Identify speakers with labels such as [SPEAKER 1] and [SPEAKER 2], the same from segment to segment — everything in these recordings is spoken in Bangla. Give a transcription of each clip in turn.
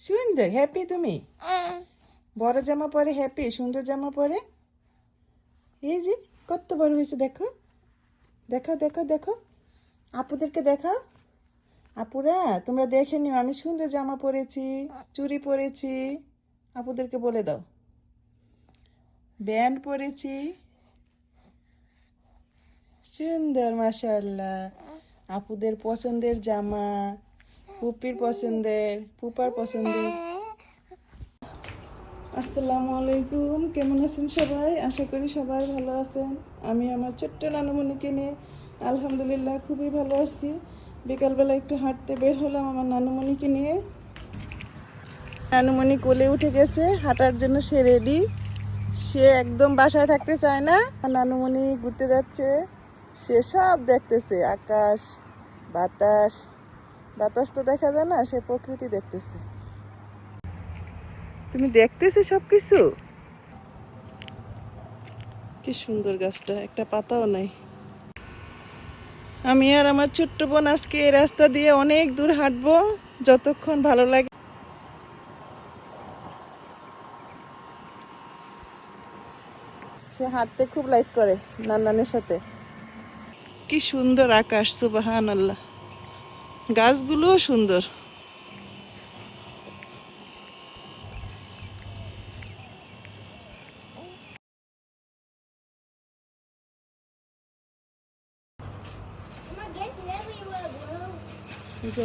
[SPEAKER 1] সুন্দর হ্যাপি তুমি? বড় জামা পরে হ্যাপি সুন্দর জামা পরে? এই যে কত বড় হয়েছে দেখো। দেখো দেখো দেখো। আপুদেরকে দেখাও। আপুরা তোমরা দেখে নিও আমি সুন্দর জামা পরেছি চুড়ি পরেছি। আপুদেরকে বলে দাও। ব্যান্ড পরেছি। সুন্দর মাশাল্লাহ আপুদের পছন্দের জামা। পুপির পছন্দের, পুপার পছন্দের। আসসালামু আলাইকুম, কেমন আছেন সবাই? আশা করি সবাই ভালো আছেন। আমি আমার ছোট্ট নানুমণিকে নিয়ে আলহামদুলিল্লাহ খুবই ভালো আছি। বিকালবেলা একটু হাঁটতে বের হলাম আমার নানুমণিকে নিয়ে। নানুমণি কোলে উঠে গেছে, হাঁটার জন্য সে রেডি সে একদম বাসায় থাকতে চায় না। নানুমণি ঘুরতে যাচ্ছে, সে সব দেখতেছে, আকাশ, বাতাস। বাতাস তো দেখা যায় না সে প্রকৃতি দেখতেছে। তুমি দেখতেছো সব কিছু কি সুন্দর গাছটা একটা পাতাও নাই। আমি আর আমার ছোট্ট বোন আজকে এই রাস্তা দিয়ে অনেক দূর হাঁটবো যতক্ষণ ভালো লাগে। সে হাঁটতে খুব লাইক করে নান্নানের সাথে। কি সুন্দর আকাশ সুবাহান আল্লাহ গাছগুলোও সুন্দর।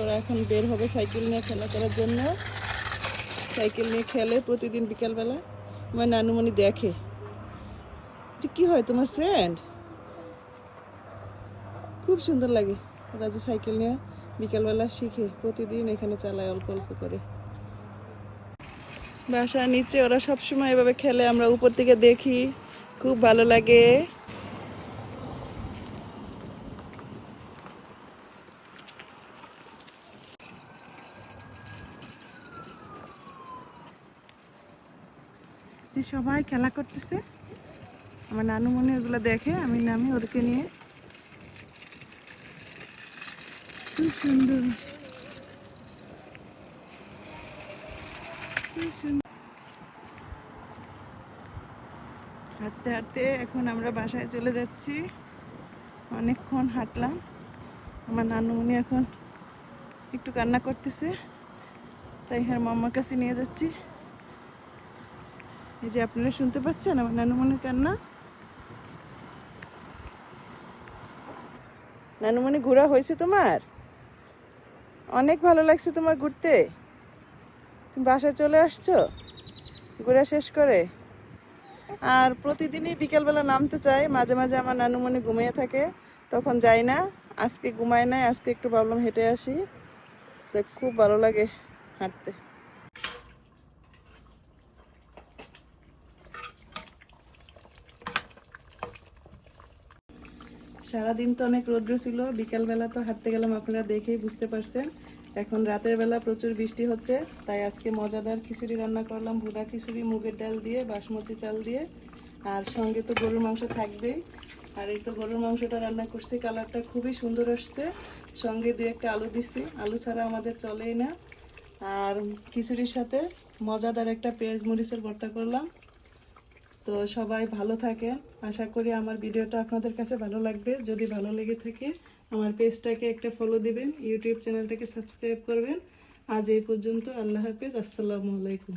[SPEAKER 1] ওরা এখন বের হবে সাইকেল নিয়ে খেলা করার জন্য। সাইকেল নিয়ে খেলে প্রতিদিন বিকালবেলা। আমার নানুমণি দেখে। কি হয় তোমার ফ্রেন্ড খুব সুন্দর লাগে। যে সাইকেল নিয়ে বিকালবেলা শিখে প্রতিদিন এখানে চালায় অল্প অল্প করে। বাসার নিচে ওরা সবসময় এভাবে খেলে, আমরা উপর থেকে দেখি, খুব ভালো লাগে। সবাই খেলা করতেছে, আমার নানু মনে ওগুলো দেখে, আমি নামি ওদেরকে নিয়ে। খুব সুন্দর। হাঁটতে হাঁটতে এখন আমরা বাসায় চলে যাচ্ছি। অনেকক্ষণ হাঁটলাম। আমার নানুমণি এখন একটু কান্না করতেছে। তাই হ্যাঁ মাম্মার কাছে নিয়ে যাচ্ছি। এই যে আপনারা শুনতে পাচ্ছেন আমার নানুমণির কান্না? নানুমণি ঘোরা হয়েছে তোমার? অনেক ভালো লাগছে তোমার ঘুরতে। তুমি বাসায় চলে আসছো? ঘোরা শেষ করে? আর প্রতিদিনই বিকেলবেলা নামতে চাই, মাঝে মাঝে আমার নানুমণি ঘুমিয়ে থাকে, তখন যাই না। আজকে ঘুমায় নাই, আজকে একটু ভাবলাম হেঁটে আসি। তো খুব ভালো লাগে হাঁটতে। সারাদিন তো অনেক রৌদ্র ছিল বিকালবেলা তো হাঁটতে গেলাম আপনারা দেখেই বুঝতে পারছেন। এখন রাতের বেলা প্রচুর বৃষ্টি হচ্ছে, তাই আজকে মজাদার খিচুড়ি রান্না করলাম ভুদা খিচুড়ি, মুগের ডাল দিয়ে, বাসমতি চাল দিয়ে, আর সঙ্গে তো গরুর মাংস থাকবেই। আর এই তো গরুর মাংসটা রান্না করছি, কালারটা খুবই সুন্দর আসছে। সঙ্গে দু একটা আলু দিছি, আলু ছাড়া আমাদের চলেই না। আর খিচুড়ির সাথে মজাদার একটা পেঁয়াজ মরিচের ভর্তা করলাম। তো সবাই ভালো থাকেন। আশা করি আমার ভিডিওটা আপনাদের কাছে ভালো লাগবে। যদি ভালো লেগে থাকে, আমার পেজটাকে একটা ফলো দিবেন ইউটিউব চ্যানেলটাকে সাবস্ক্রাইব করবেন। আজ এই পর্যন্ত, আল্লাহ হাফিজ, আসসালামু আলাইকুম।